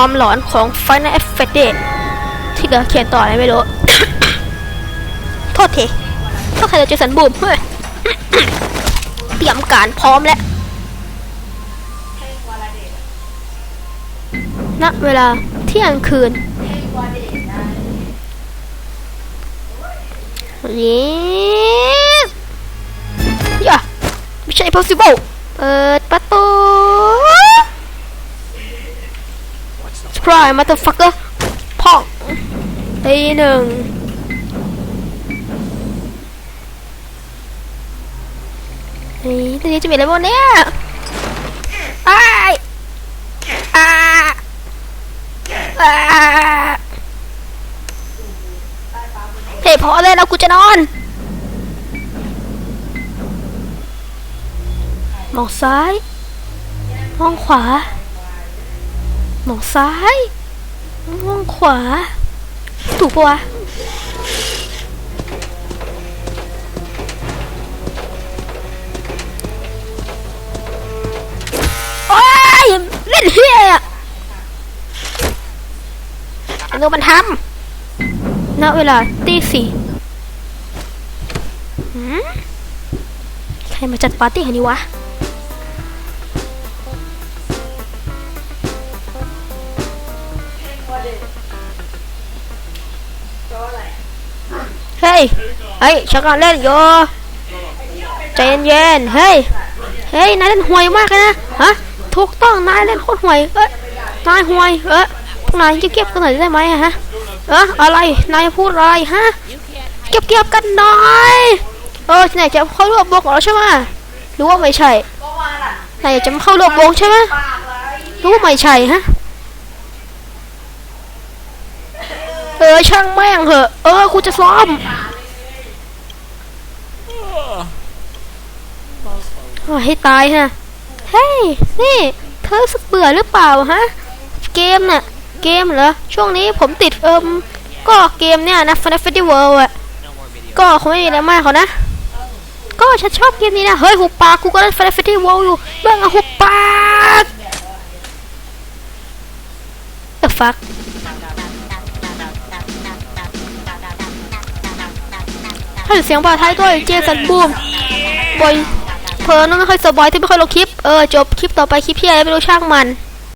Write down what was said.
ความหลอนของ Final f a t e ที่เหลือเขียนต่ออะไรไม่รู้ โทษทีถ้าใครจะเจอสันบูมเฮ้ยเตรียมการพร้อมแล้วณเวลาเที่ยงคืนนี่อย่าไม่ใช่ possible เปิดประ ตู surprise motherfucker พ่องตีหนึ่งนี่ตอนนี้จะมีอะไรบ้างเนี่ยไอ้อาอาเฮ้ยพอเลยแล้วกูจะนอน มองซ้าย มองขวา มองซ้ายมองขวา ถูกปะวะโอ้ยเล่นเฮียอะดูมันทำณเวลาตีสี่ใครมาจัดปาร์ตี้แห่นี้วะ เฮ้ยเฮ้ยฉันกำลังเล่นอยู่ใจเย็นๆเฮ้ยเฮ้ยนายเล่นห่วยมากเลยนะฮะถูกต้องนายเล่นโคตรห่วยเอ้ยนายห่วยเอ้ยพวกนายเก็บๆกันหน่อยได้ไหมฮะเอออะไรนายพูดอะไรฮะเก็บๆกันหน่อยเออไหนจะเข้าร่วมวงของเราใช่ไหมรือว่าไม่ใช่นายจะมาเข้าร่วมวงใช่ไหมรือว่าไม่ใช่ฮะ เออช่างแม่งเหอะ เออกูจะซ้อมโอ้ให้ตายฮะ เฮ้ย นี่ เธอสึกเบื่อหรือเปล่าฮะ เกมน่ะ เกมเหรอ ช่วงนี้ผมติดเอิมก็เกมเนี่ยนะ Final Fantasy World อะ ก็คงไม่มีอะไรมากเขานะ ก็ฉันชอบเกมนี้นะ เฮ้ยหุบปากกูก็เล่น Final Fantasy World อยู่เบ้างอะหุบปาก The fuck ถ้าเสียงบาษายด้วยเจสันบูมบอยเพิร์นไม่ค่อยสบายที่ไม่ค่อยลงคลิป เออจบคลิปต่อไปคลิปพี่อะไรไม่รู้ช่างมัน